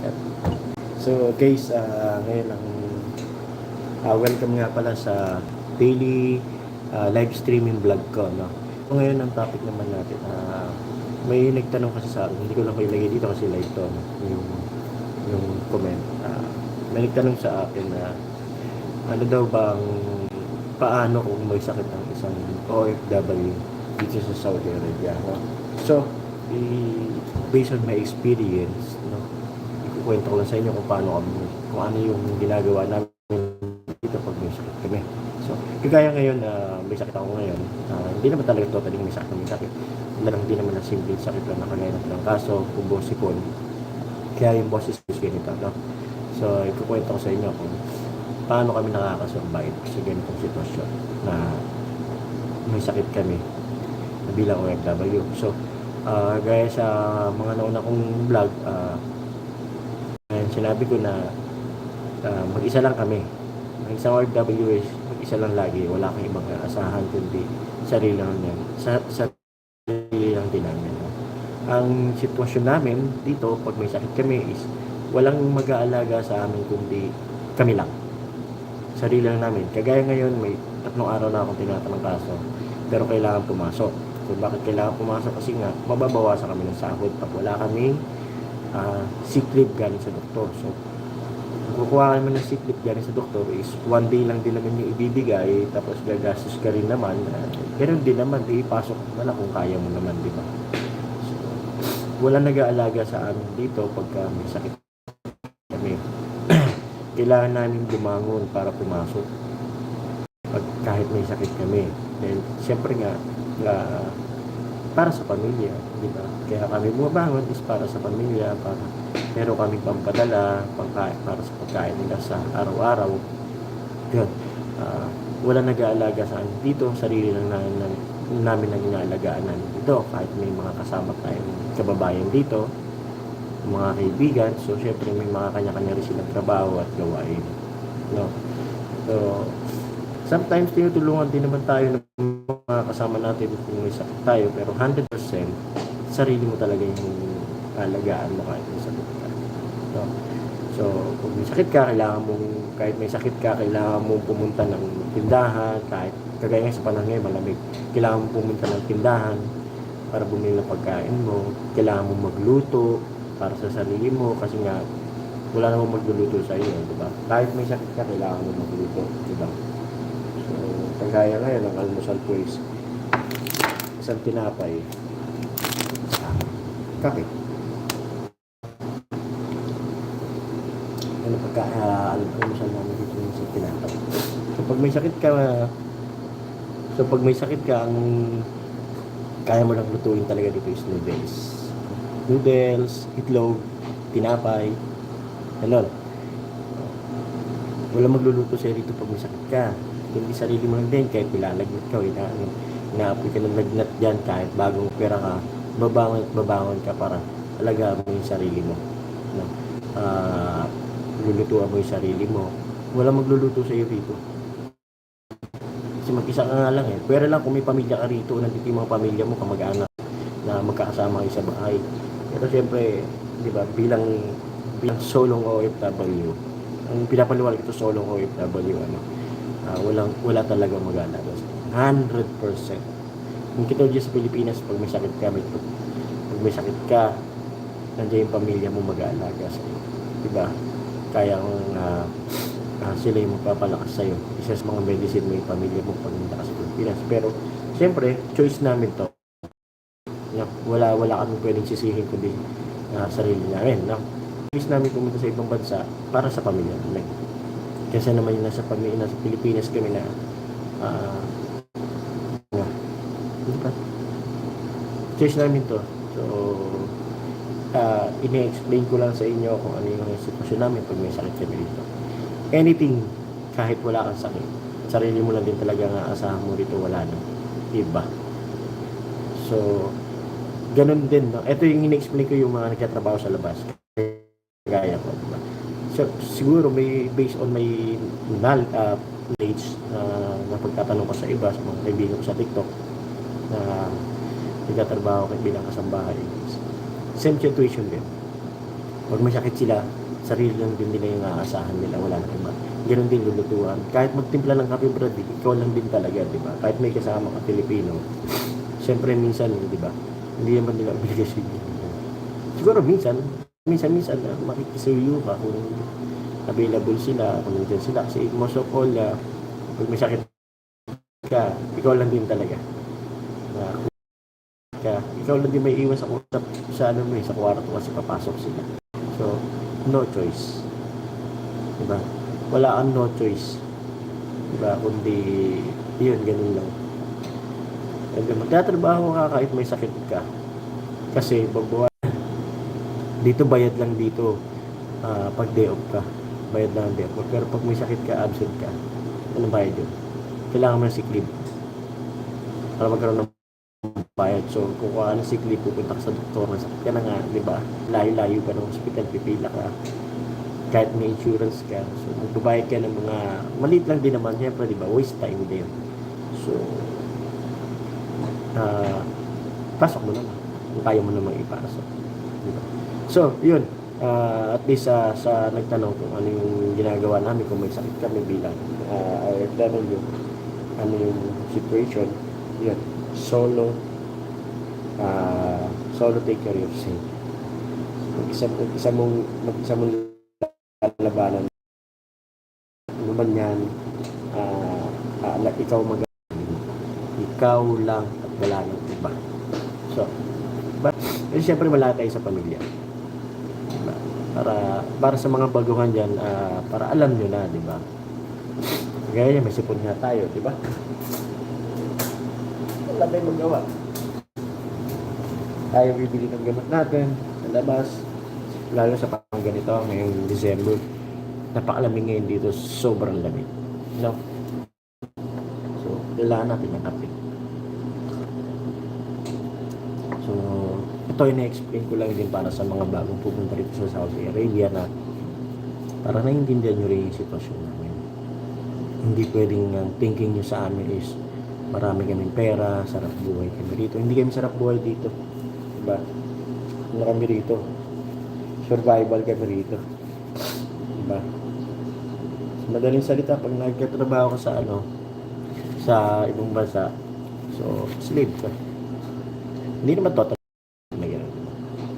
Yan. So guys, ah, ngayon ang ah, welcome nga pala sa daily ah, live streaming vlog ko. No? So, ngayon ang topic naman natin, ah, may nagtanong kasi sa akin, hindi ko lang kayo ilagay dito kasi live to, no? yung, yung comment. Ah, may nagtanong sa akin na ano daw bang paano kung may sakit ang isang OFW dito sa Saudi Arabia. No? So, based on my experience, ikukwento ko lang sa inyo kung paano kami, kung ano yung ginagawa namin dito pag may sakit kami. So, kagaya ngayon na may sakit ako ngayon, ah, hindi naman talaga totally may sakit may sakit. Wala lang din naman na simple sakit lang na kagaya ng kaso, kubo, sipon. Kaya yung boses is ganito, no? So, ikukwento ko sa inyo kung paano kami nakakasurvive sa ganitong sitwasyon na may sakit kami bilang OFW. So, ah, gaya sa mga nauna kong vlog, ayan, sinabi ko na ah, mag-isa lang kami. Ang isang OFW is mag-isa lang lagi. Wala kang ibang asahan kundi sarili lang yan. Sa, sarili lang din namin. Ang sitwasyon namin dito, pag may sakit kami, is walang mag-aalaga sa amin kundi kami lang. Sarili lang namin. Kagaya ngayon, may tatlong araw na akong tinatanong kaso, pero kailangan pumasok. So, bakit kailangan pumasok? Kasi nga, mababawasan kami ng sahod pag wala kaming ah, sick leave galing sa doktor. So, kung kukuha kami ng sick leave galing sa doktor is one day lang din naman yung ibibigay tapos gagastos ka rin naman. Uh, ganun din naman, di ipasok mo na kung kaya mo naman, di ba? So, wala nag-aalaga sa amin dito pagka may sakit kami. Kailangan namin bumangon para pumasok pag kahit may sakit kami. Dahil siyempre nga, ah, para sa pamilya, di ba? Kaya kami bumabangon is para sa pamilya, para pero kami pampadala, pangkain, para sa pagkain nila sa araw-araw. Yun. Ah, wala nag-aalaga sa amin dito, sarili lang namin, namin ang inaalagaan namin dito. Kahit may mga kasama tayong kababayan dito, mga kaibigan, so syempre may mga kanya-kanya rin silang trabaho at gawain. No? So, sometimes tinutulungan din naman tayo ng kasama natin kung may sakit tayo, pero 100% sarili mo talaga yung alagaan mo kahit may sakit ka. No? So, kung may sakit ka, kailangan mong, kahit may sakit ka, kailangan mong pumunta ng tindahan, kahit kagaya sa panahon ngayon, malamig, kailangan mong pumunta ng tindahan para bumili ng pagkain mo, kailangan mong magluto para sa sarili mo, kasi nga, wala namang magluluto sa iyo, di ba? Kahit may sakit ka, kailangan mo magluto, di ba? So, kagaya ngayon, ang almusal ko is isang tinapay, kape. Ano pagka uh, almusal namin dito sa tinapay. So pag may sakit ka, so pag may sakit ka, ang kaya mo lang lutuin talaga dito is noodles. Noodles, itlog, tinapay, ganon. Wala magluluto sa rito pag may sakit ka. Hindi sarili mo lang din, kahit nilalagnat ka, ina, inaapoy ka ng lagnat dyan, kahit bagong pera ka, babangon at babangon ka para alagaan mo yung sarili mo. No? Ah, lulutuan mo yung sarili mo. Wala magluluto sa iyo rito. Kasi mag-isa ka nga lang eh. Pero lang kung may pamilya ka rito, nandito yung mga pamilya mo, kamag-anak na magkakasama kayo sa bahay. Pero siyempre, di ba, bilang bilang solong OFW, ang pinapaliwanag ito solong OFW, ano, ah, walang, wala talaga mag-aalaga. 100%. Kung kita sa Pilipinas, pag may sakit ka, may, pag may sakit ka, nandiyan yung pamilya mo mag-aalaga sa iyo. Diba? Kaya ang ah, ah, sila yung magpapalakas sa'yo. Isa sa mga medicine mo yung pamilya mo pag hindi ka sa Pilipinas. Pero, siyempre, choice namin to. No? Wala, wala kami pwedeng sisihin kundi ah, sarili namin. No? Choice namin pumunta sa ibang bansa para sa pamilya namin. Kasi naman yung nasa pamilya, nasa Pilipinas kami na ah, ano, hindi pa. Choice namin to. So, uh, ine-explain ko lang sa inyo kung ano yung sitwasyon namin pag may sakit kami dito. Anything, kahit wala kang sakit, sarili mo lang din talaga nga asahan mo dito, wala na. Diba? So, ganun din. No? Ito yung ine-explain ko yung mga nagtatrabaho sa labas. Gaya ko, diba? So, siguro may based on my knowledge, uh, knowledge uh, na pagtatanong ko sa iba, sa mga kaibigan ko sa TikTok, na nagtatrabaho ko bilang kasambahay. Same situation din. Pag may sakit sila, sarili lang din nila yung aasahan nila, wala na iba. Ganun din lulutuan. Kahit magtimpla ng kape brad, ikaw lang din talaga, di ba? Kahit may kasama ka Pilipino, Siyempre minsan, di ba? Hindi naman nila obligasyon yun. Siguro minsan, minsan-minsan uh, makikisuyo ka kung available sila, kung nandiyan sila. Kasi most of all, uh, pag may sakit ka, ikaw lang din talaga. Uh, ka, ikaw lang din may iwan sa kusap sa ano mo eh, sa kwarto kasi papasok sila. So, no choice. Diba? Wala kang no choice. Diba? Kundi, yun, ganun lang. Then, magtatrabaho ka kahit may sakit ka. Kasi, babawa, dito bayad lang dito ah, pag day off ka. Bayad lang ang day off. Pero pag may sakit ka, absent ka, ano bayad yun? Kailangan mo ng sick leave. Para magkaroon ng bayad. So, kung kuha ng sick leave, pupunta ka sa doktor, may sakit ka na nga, di ba? Layo-layo ka ng hospital, pipila ka. Kahit may insurance ka. So, magbabayad ka ng mga, maliit lang din naman, siyempre, di ba? Waste time din. So, ah pasok mo naman. Kung kaya mo naman ipasok. Diba? So, yun. Ah, at least sa sa nagtanong kung ano yung ginagawa namin kung may sakit kami bilang uh, OFW, ano yung situation, yun. Solo, ah solo take care of yourself. Mag-isa, mag-isa mong, mag-isa mong labanan. Ano man yan, ah ah, ikaw mag ikaw lang at wala nang iba. So, but, eh, siyempre wala tayo sa pamilya. Diba? Para, para sa mga baguhan dyan, ah, para alam nyo na, di ba? Gaya may sipon nga tayo, di ba? Wala tayong magawa. Tayo bibili ng gamot natin sa labas. Lalo sa pang ganito, ngayong December. Napakalamig ngayon dito, sobrang lamig. No? So, kailangan natin ng kape. So, ito yung na-explain ko lang din para sa mga bagong pupunta rito sa Saudi Arabia na para naiintindihan nyo rin yung sitwasyon namin. Hindi pwedeng ang thinking nyo sa amin is marami kaming pera, sarap buhay kami rito. Hindi kami sarap buhay dito. Diba? Ano kami rito? Survival kami rito. Diba? Madaling salita, pag nagkatrabaho ka sa ano, sa ibang bansa, so, slave ka. Hindi naman total.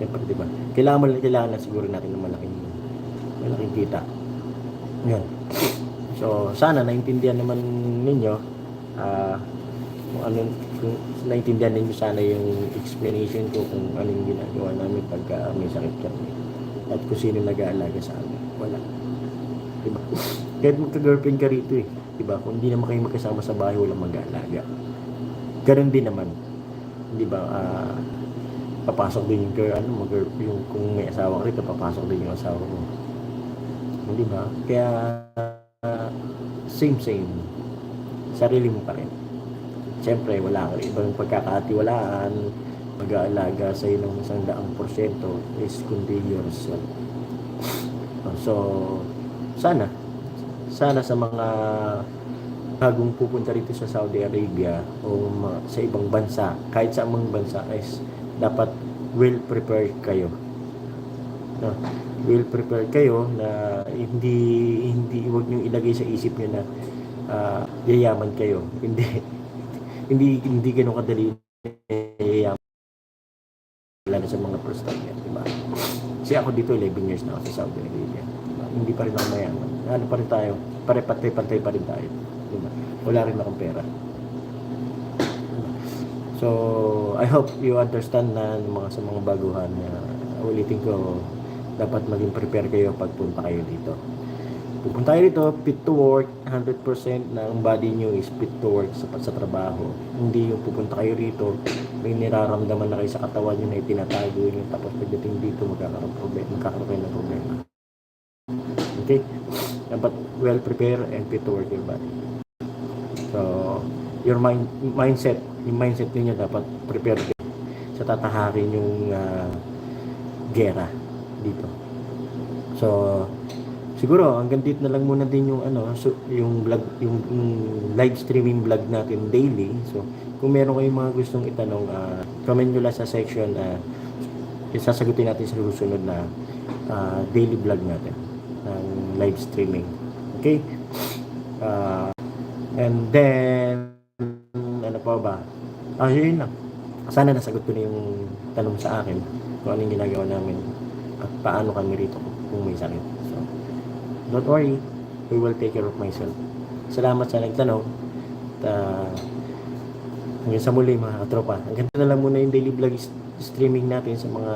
Siyempre, di ba? Kailangan, mo- kailangan na siguro natin ng malaking, malaking kita. Yan. So, sana naintindihan naman ninyo ah kung ano kung naintindihan ninyo sana yung explanation ko kung ano yung ginagawa namin pagka may sakit kami at kung sino nag-aalaga sa amin. Wala. Diba? Kahit magka-girlfriend ka rito eh. Diba? Kung hindi naman kayo magkasama sa bahay, walang mag-aalaga. Ganun din naman. Di ba? ah, papasok din yung girl, ano, mag yung kung may asawa ka rito, papasok din yung asawa mo. Di ba? Kaya, ah, same, same. Sarili mo pa rin. Siyempre, wala ka rin ibang pagkakatiwalaan, mag-aalaga sa iyo ng isang daang porsyento is kundi yourself. So, sana, sana sa mga bagong pupunta rito sa Saudi Arabia o sa ibang bansa, kahit sa amang bansa is dapat well prepared kayo. No? Well prepared kayo na hindi hindi wag niyo ilagay sa isip niyo na ah, yayaman kayo. Hindi hindi hindi ganoon kadali lalo sa mga yan, di ba? Kasi ako dito 11 years na ako sa Saudi Arabia. Diba? Hindi pa rin ako mayaman. Ano pa rin tayo? Pare-pantay-pantay pa rin tayo. Di ba? Wala rin akong pera. So, I hope you understand na mga sa mga baguhan na ulitin ko, dapat maging prepare kayo pagpunta kayo dito. Pupunta kayo dito, fit to work, 100% na ang body nyo is fit to work sa, sa trabaho. Hindi yung pupunta kayo rito, may niraramdaman na kayo sa katawan nyo na itinatago nyo, tapos pagdating dito, magkakaroon, problem, magkakaroon kayo ng problema. Okay? Dapat well prepared and fit to work your body. So, your mind, mindset, yung mindset niyo dapat prepared kayo sa tatahakin yung ah, gera dito. So, siguro hanggang dito na lang muna din yung ano, so, yung vlog, yung, yung live streaming vlog natin daily. So, kung meron kayong mga gustong itanong, ah, comment nyo lang sa section na isasagutin natin sa susunod na ah, daily vlog natin ng live streaming. Okay? Ah, and then, ano pa ba? Ah, yun lang. Sana nasagot ko na yung tanong sa akin kung anong ginagawa namin at paano kami rito kung may sakit. Don't worry. We will take care of myself. Salamat sa nagtanong. At, ah, hanggang sa muli mga katropa. Hanggang na lang muna yung daily vlog streaming natin sa mga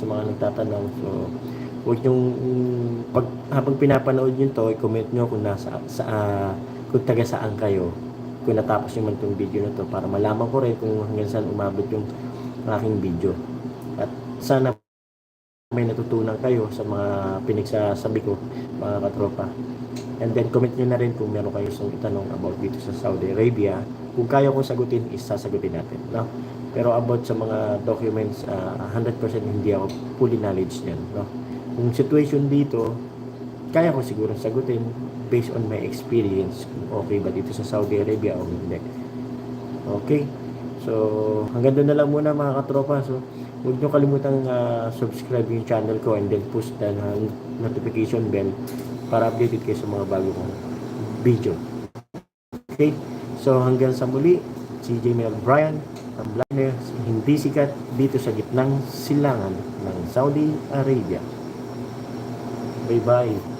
sa mga nagtatanong. So, huwag yung pag habang pinapanood nyo to, i-comment nyo kung nasa sa ah, kung taga saan kayo. Kung natapos nyo man itong video na to para malaman ko rin kung hanggang saan umabot yung aking video. At sana may natutunan kayo sa mga pinagsasabi ko, mga katropa. And then comment nyo na rin kung meron kayo isang itanong about dito sa Saudi Arabia. Kung kaya kong sagutin, is sasagutin natin. No? Pero about sa mga documents, ah, 100% hindi ako fully knowledge niyan. No? Kung situation dito, kaya ko siguro sagutin based on my experience. Kung okay ba dito sa Saudi Arabia o hindi. Okay? So, hanggang doon na lang muna mga katropa. So, huwag nyo kalimutang ah, subscribe yung channel ko and then push the ah, notification bell para updated kayo sa mga bago kong video. Okay? So, hanggang sa muli, si Jamie Bryan, ang vlogger, hindi sikat dito sa gitnang silangan ng Saudi Arabia. Bye-bye.